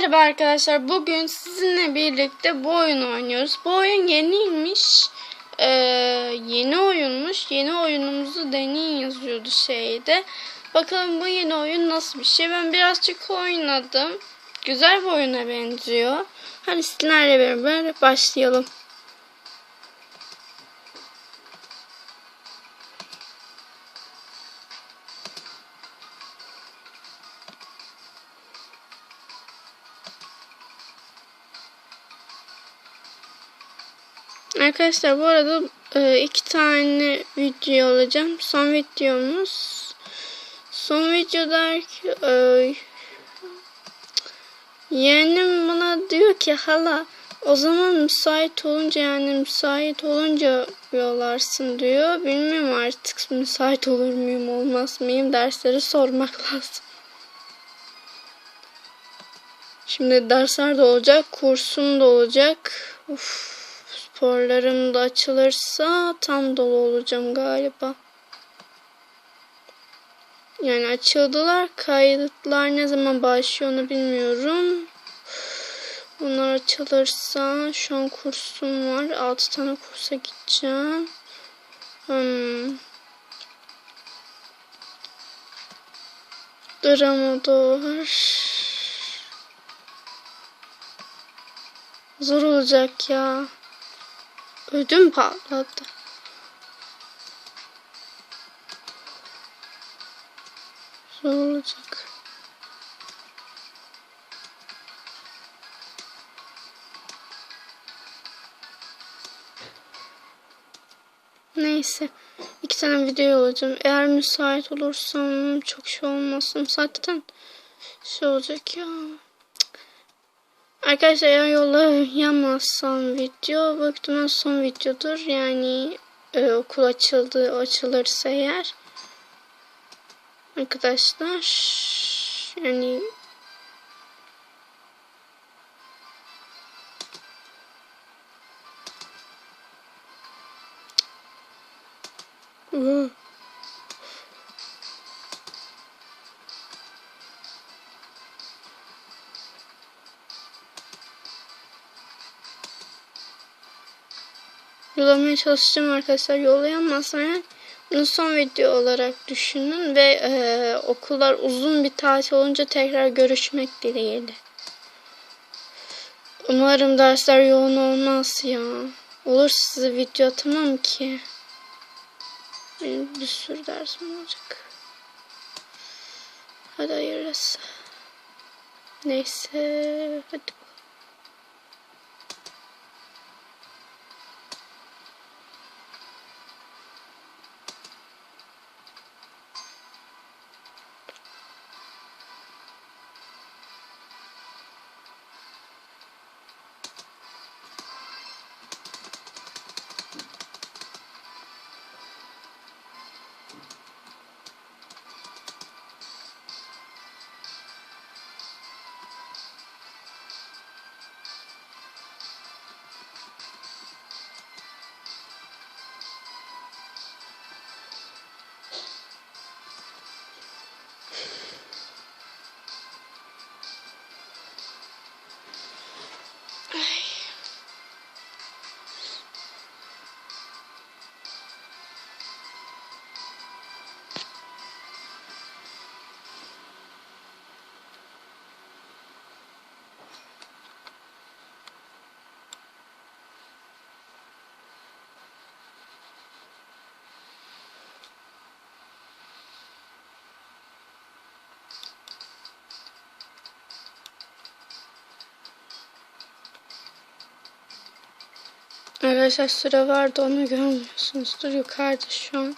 Merhaba arkadaşlar. Bugün sizinle birlikte bu oyunu oynuyoruz. Bu oyun yeniymiş. Ee, yeni oyunmuş. Yeni oyunumuzu deneyin yazıyordu şeyde. Bakalım bu yeni oyun nasıl bir şey. Ben birazcık oynadım. Güzel bir oyuna benziyor. Hadi sizlerle beraber başlayalım. Arkadaşlar bu arada e, iki tane video alacağım. Son videomuz son videoda e, yeğenim bana diyor ki hala o zaman müsait olunca yani müsait olunca yollarsın diyor. Bilmiyorum artık müsait olur muyum olmaz mıyım dersleri sormak lazım. Şimdi dersler de olacak, kursum da olacak. Uf sporlarım da açılırsa tam dolu olacağım galiba. Yani açıldılar. Kayıtlar ne zaman başlıyor onu bilmiyorum. Bunlar açılırsa şu an kursum var. 6 tane kursa gideceğim. Hmm. Drama da. Zor olacak ya. Ödüm patladı. Zor olacak. Neyse. iki tane video olacağım. Eğer müsait olursam çok şey olmasın. Zaten şey olacak ya. Arkadaşlar eğer yollayamazsam video bu ihtimal son videodur. Yani e, okul açıldı açılırsa eğer. Arkadaşlar yani Uh. Yollamaya çalışacağım arkadaşlar. Yollayamazsam yani bunu son video olarak düşünün ve e, okullar uzun bir tatil olunca tekrar görüşmek dileğiyle. Umarım dersler yoğun olmaz ya. Olur size video atamam ki. Benim bir sürü dersim olacak. Hadi hayırlısı. Neyse. Hadi Arkadaşlar süre vardı onu görmüyorsunuzdur. Yukarıda şu an.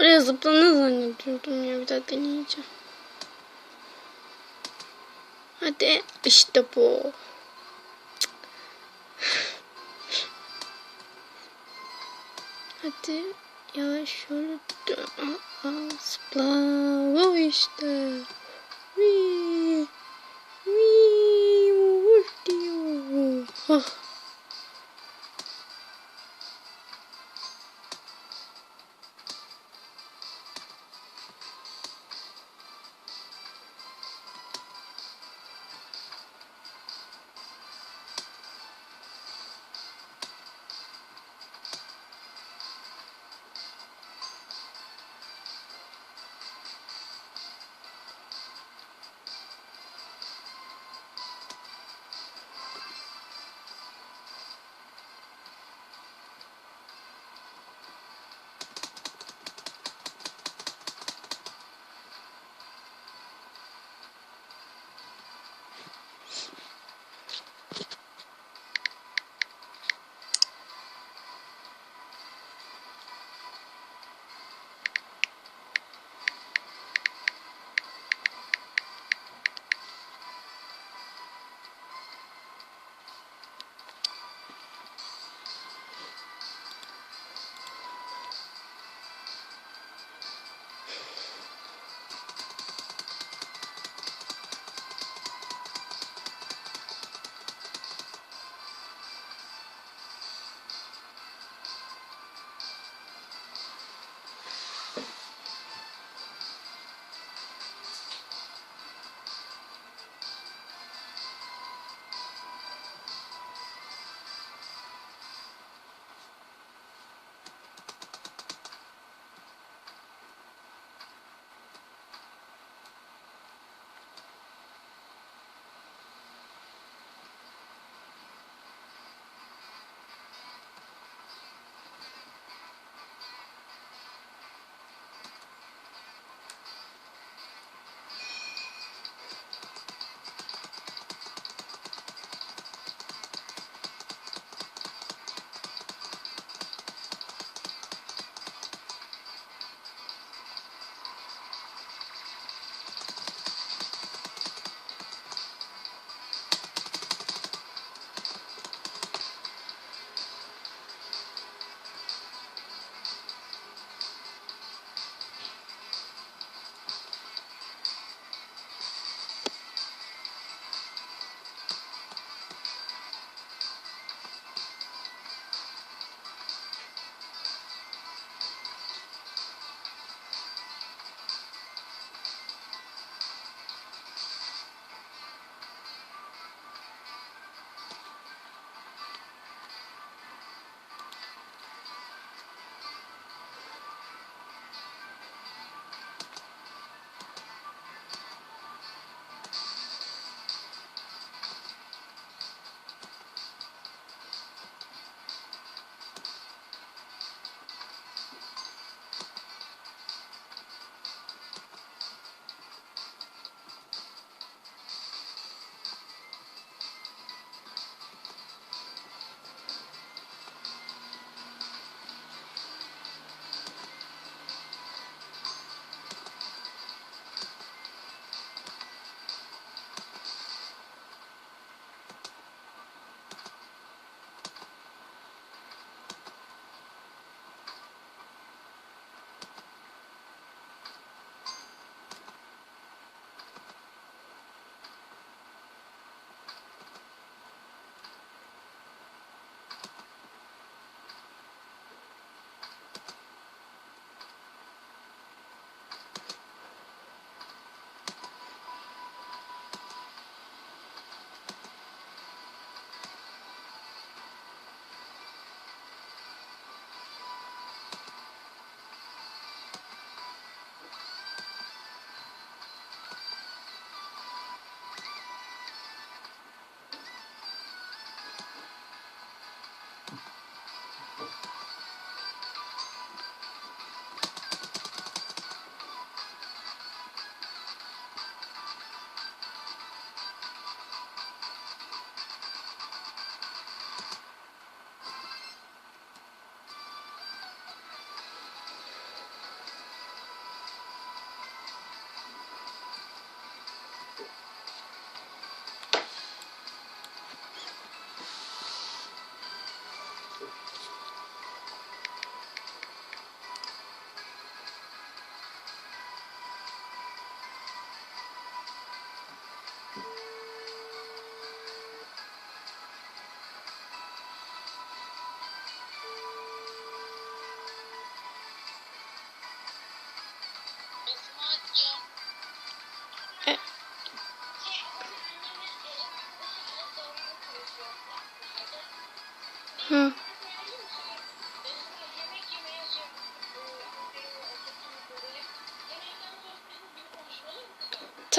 Oraya zıplanır zannediyordum ya bir daha deneyeceğim. Hadi işte bu. Hadi yavaş şöyle zıpla. Bu işte. Wii. Wii. Vur diyor.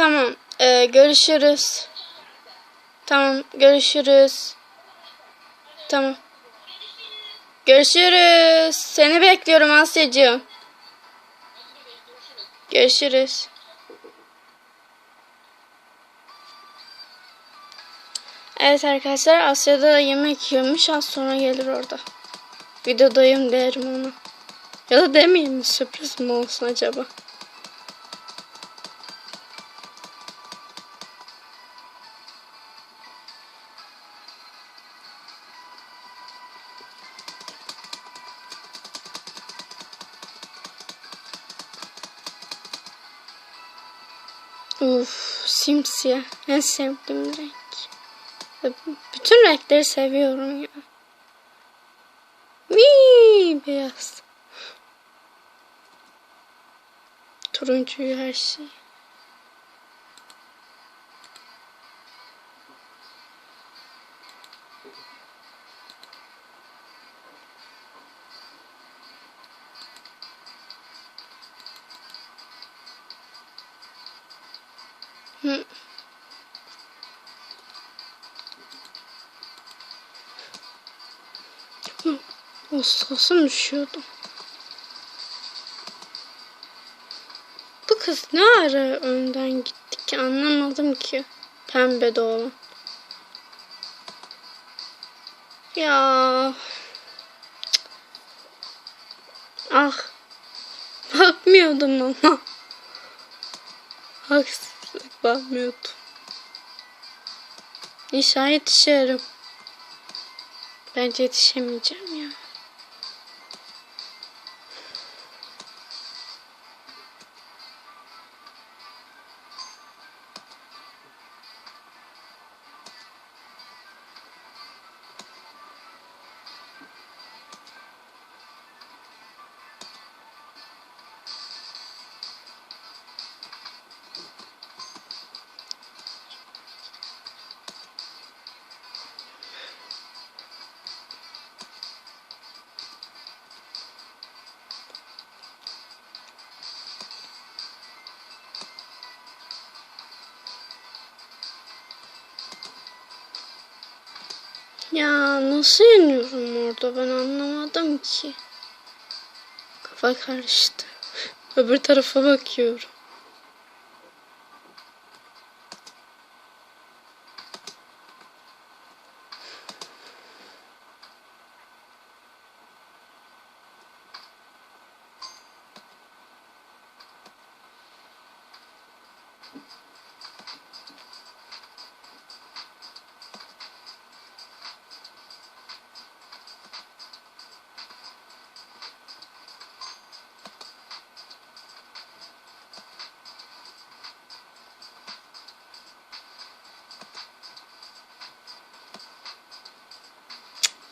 Tamam. Ee, görüşürüz. Tamam. Görüşürüz. Tamam. Görüşürüz. Seni bekliyorum Asya'cığım. Görüşürüz. Evet arkadaşlar Asya'da yemek yiyormuş. Az sonra gelir orada. Videodayım derim ona. Ya da demeyeyim mi? Sürpriz mi olsun acaba? Uf, simsiyah. En sevdiğim renk. Bütün renkleri seviyorum ya. Vii, beyaz. Turuncuyu her şey. Ağustos'um düşüyordu. Bu kız ne ara önden gitti ki anlamadım ki. Pembe de. Ya. Ah. Bakmıyordum ama. Haksızlık bakmıyordum. İnşallah yetişirim. Bence yetişemeyeceğim ya. Ya nasıl yeniyorum orada ben anlamadım ki. Kafa karıştı. Öbür tarafa bakıyorum.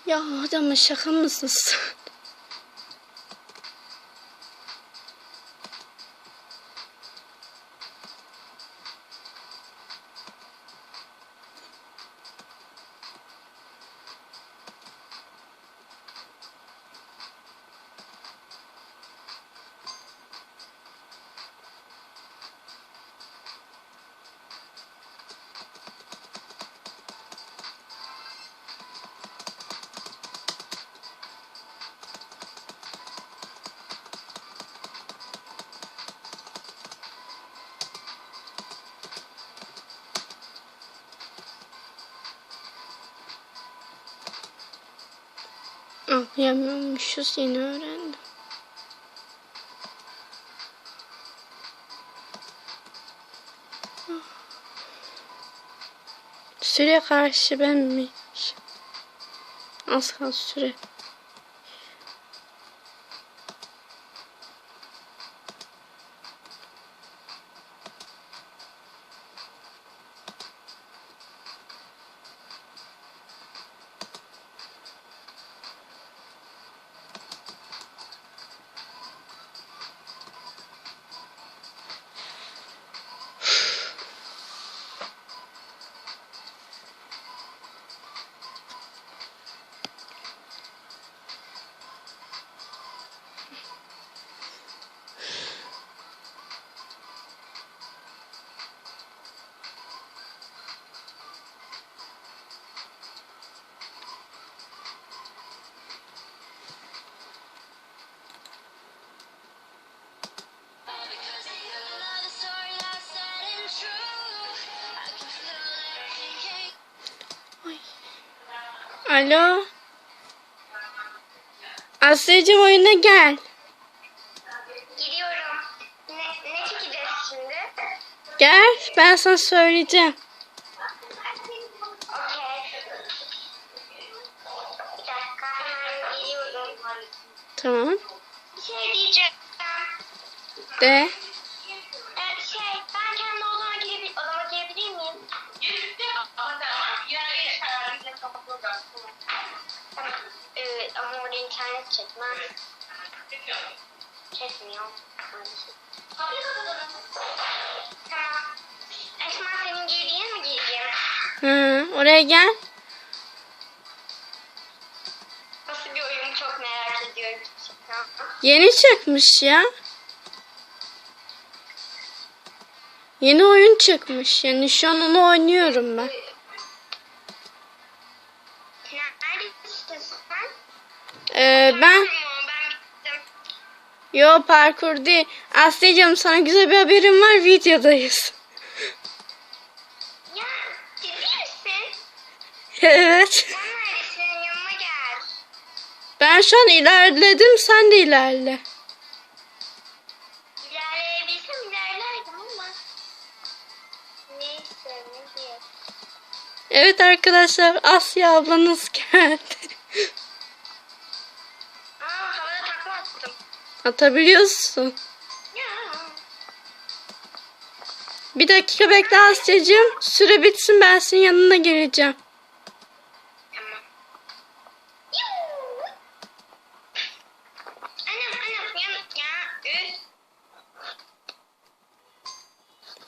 Ya ama şaka mısın sen? Anlayamıyormuşuz yeni öğrendim. Süre karşı benmiş. Az kaldı süre. Alo. Asya'cığım oyuna gel. Gidiyorum. Ne, ne çekeceğiz şimdi? Gel ben sana söyleyeceğim. İnternet çekmez. Çekmiyor. Tamam. Esma senin girdiğine mi gireceğim? Hı, oraya gel. Nasıl bir oyun çok merak ediyorum. Yeni çıkmış ya. Yeni oyun çıkmış. Yani şu an onu oynuyorum ben. Ee, ben yo parkur değil. Asya'cığım sana güzel bir haberim var. Videodayız. Ya ciddi misin? evet. Ben şu an ilerledim. Sen de ilerle. İlerleyebilsem ilerlerdim ama. Neyse ne diyeyim. Evet arkadaşlar Asya ablanız geldi. Atabiliyorsun. Bir dakika bekle Asya'cığım. Süre bitsin ben senin yanına geleceğim. Tamam. Yuuu. Anam anam yan ya. Üf.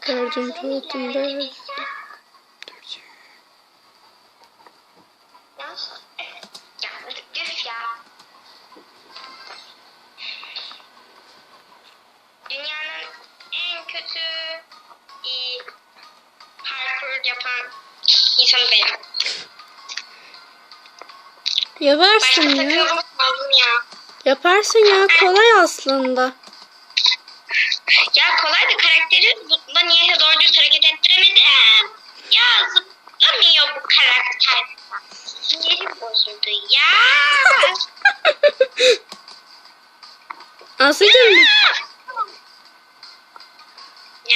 Gördüm buldum böyle. Ya, ya, üf ya. Dünyanın en kötü iyi parkur yapan insanı benim. Başka Yaparsın ya. ya. Yaparsın ya kolay aslında. Ya kolay da karakteri bunda niye doğru düz hareket ettiremedim. Ya zıplamıyor bu karakter. Sinirim bozuldu ya. Asya'cığım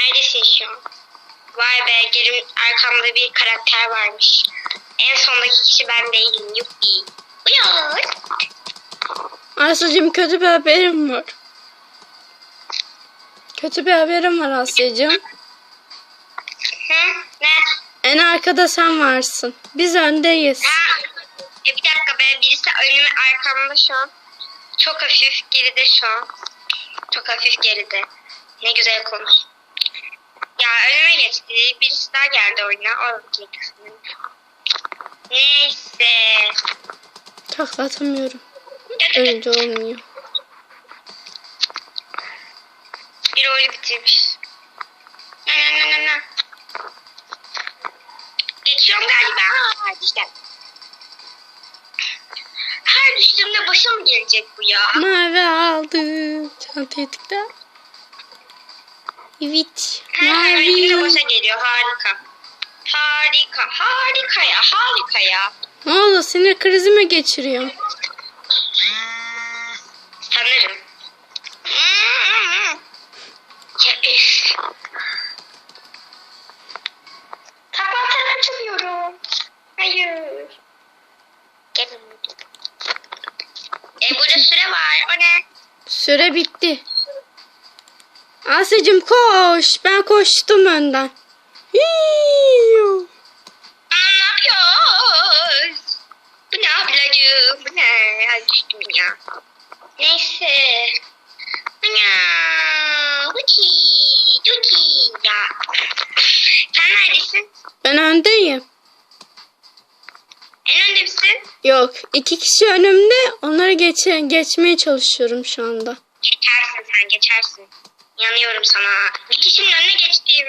Neredesin şu an? Vay be gerim arkamda bir karakter varmış. En sondaki kişi ben değilim. Yuppi. Uyan. Asya'cığım kötü bir haberim var. Kötü bir haberim var Asya'cığım. Hı? Ne? En arkada sen varsın. Biz öndeyiz. Ha, e bir dakika be birisi önüme arkamda şu an. Çok hafif geride şu an. Çok hafif geride. Ne güzel konuş. Ya önüme geçti. Birisi daha geldi oyuna. O sanırım. Neyse. Takla atamıyorum. Önce olmuyor. Bir oyunu bitirmiş. Na na na na na. Geçiyorum galiba. Aa, işte. Her düştüğümde başa mı gelecek bu ya? Mavi aldım. Çantayı tıkla. Evet. Her başa geliyor. Harika. Harika. Harika ya. Harika ya. Ne oldu? Sinir krizi mi geçiriyor? Sanırım. Ya üf. Atarak çıkıyorum. Hayır. Gelin. E burada süre var. O ne? Süre bitti. Asya'cığım koş. Ben koştum önden. Aa, ne yapıyoruz? Bu ne ablacığım? Bu ne? Ay düştüm ya. Neyse. Ana. Huki. Huki. Ya. Sen neredesin? Ben öndeyim. En önde misin? Yok. iki kişi önümde. Onları geçe, geçmeye çalışıyorum şu anda. Geçersin sen geçersin. Yanıyorum sana. Bir kişinin önüne geçtim.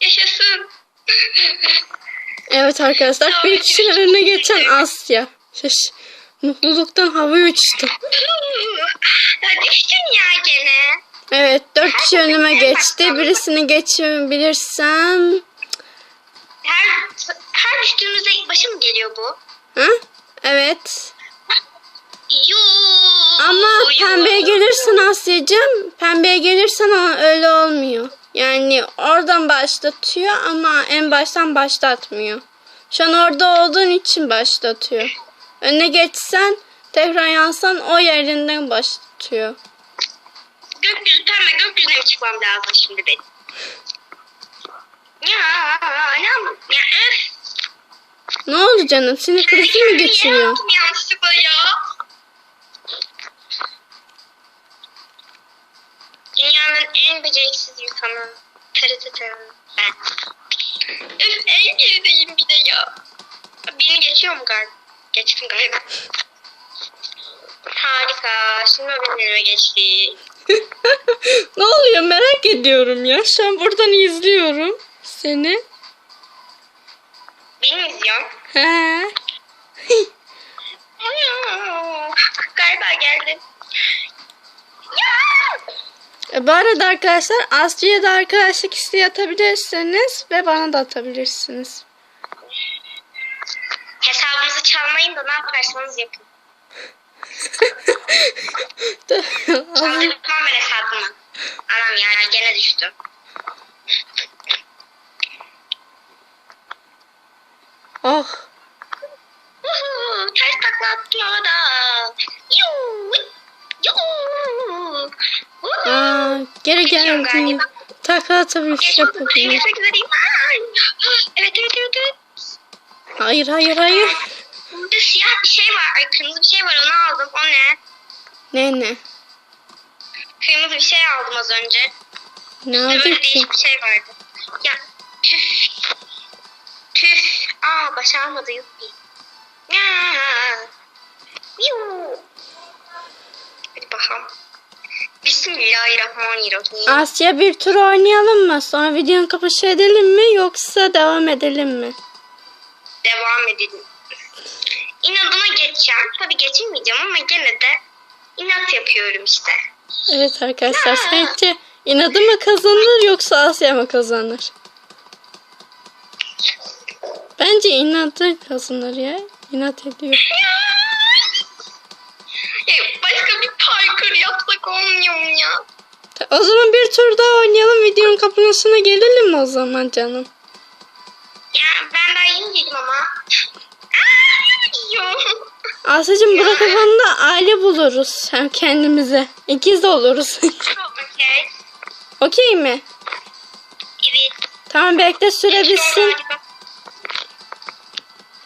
Yaşasın. Evet arkadaşlar. Bir kişinin önüne geçen Asya. Şaş. Mutluluktan havaya uçtu. düştün ya gene. Evet. Dört kişi önüme geçti. Birisini geçebilirsem. Her, her düştüğümüzde ilk başa mı geliyor bu? Ha? Evet. Yoo. Ama yoo. pembeye gelirsen Asya'cığım, pembeye gelirsen öyle olmuyor. Yani oradan başlatıyor ama en baştan başlatmıyor. Şu an orada olduğun için başlatıyor. Öne geçsen, tekrar yansan o yerinden başlatıyor. Gökyüzü pembe gökyüzüne çıkmam lazım şimdi benim? Ya anam ya öf. Ne oldu canım? Seni krizi mi geçiriyor? Yanlışlıkla ya. En beceriksiz insanı. Tırtıtım ben. Öf en gerideyim bir de ya. Birini geçiyor mu galiba? Geçtim galiba. Harika. Şimdi elime geçti. ne oluyor merak ediyorum ya. Şu an buradan izliyorum seni. Beni izliyorsun? He. Galiba geldi. E, bu arada arkadaşlar Aslı'ya da arkadaşlık isteği atabilirsiniz ve bana da atabilirsiniz. Hesabınızı çalmayın da ne yaparsanız yapın. Çaldırmam ben hesabımı. Anam ya gene düştüm. oh. Ters takla attım havada. Yuu, yuu. Aa, geri Geçiyorum geldi. galiba. Takla atabilir Geçmek üzereyim, yapabilir. geçmek üzereyim. Ay. Evet evet evet evet. Hayır hayır hayır. Burada siyah bir şey var. Ay kırmızı bir şey var onu aldım. O ne? Ne ne? Kırmızı bir şey aldım az önce. Ne oldu böyle ki? değişik bir şey vardı. Ya tüf. Tüf. Aa başaramadı yuppi. Yuu. Hadi bakalım. Bismillahirrahmanirrahim. Asya bir tur oynayalım mı? Sonra videonun kapışı edelim mi yoksa devam edelim mi? Devam edelim. İnadına geçeceğim. Tabii geçemeyeceğim ama gene de inat yapıyorum işte. Evet arkadaşlar sence inadı mı kazanır yoksa Asya mı kazanır? Bence inadı kazanır ya. İnat ediyor. Mu ya? O zaman bir tur daha oynayalım. Videonun kapanışına gelelim mi o zaman canım? Ya ben daha yeni girdim ama. Asya'cığım bırak da aile buluruz. Hem kendimize. İkiz de oluruz. Okey. Okey mi? Evet. Tamam bekle süre bitsin.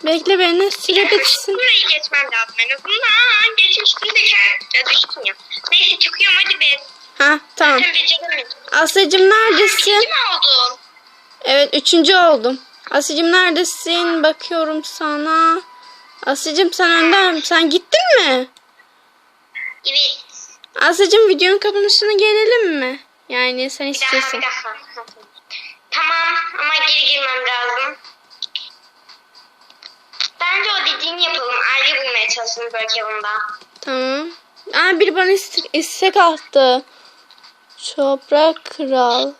Bekle beni süre bitsin. Burayı geçmem lazım en azından. Geçmiştim de ya düştüm ya. Neyse çıkıyorum hadi be. Ha tamam. Sen beceremedim. Asya'cığım neredesin? Kim oldun? Evet üçüncü oldum. Asya'cığım neredesin? Bakıyorum sana. Asya'cığım sen önden sen gittin mi? Evet. Asya'cığım videonun kapanışına gelelim mi? Yani sen Bir dakika bir dakika. Tamam ama geri girmem lazım. Bence o dediğini yapalım. Aile bulmaya çalışalım yılında. Tamam. Aa biri bana istek, istek attı. Toprak kral.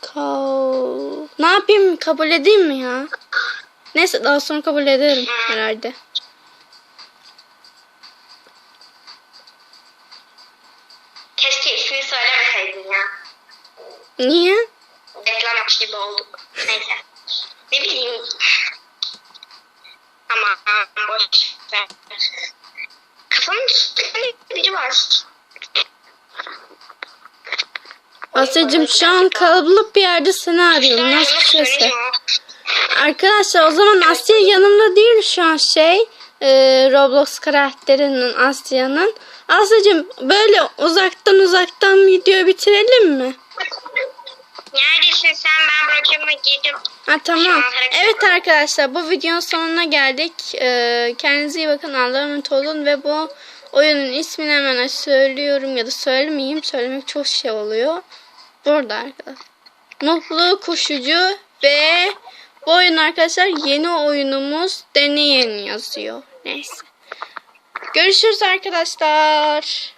Kal. Ne yapayım? Kabul edeyim mi ya? Neyse daha sonra kabul ederim herhalde. Keşke ismini söylemeseydin ya. Niye? Yapmış gibi olduk. Neyse. Ne bileyim. Ama boş ver. Kafamın üstünde biri var. Asya'cığım şu an kalabalık bir yerde seni arıyorum. Nasıl bir şeyse. Arkadaşlar o zaman Asya yanımda değil şu an şey. e, Roblox karakterinin Asya'nın. Asya'cığım böyle uzaktan uzaktan video bitirelim mi? Neredesin sen? Ben bırakıma girdim. Ha tamam. Evet arkadaşlar bu videonun sonuna geldik. Ee, kendinize iyi bakın. Allah'a emanet olun ve bu oyunun ismini hemen söylüyorum ya da söylemeyeyim. Söylemek çok şey oluyor. Burada arkadaşlar. Mutlu Koşucu ve bu oyun arkadaşlar yeni oyunumuz deneyin yazıyor. Neyse. Görüşürüz arkadaşlar.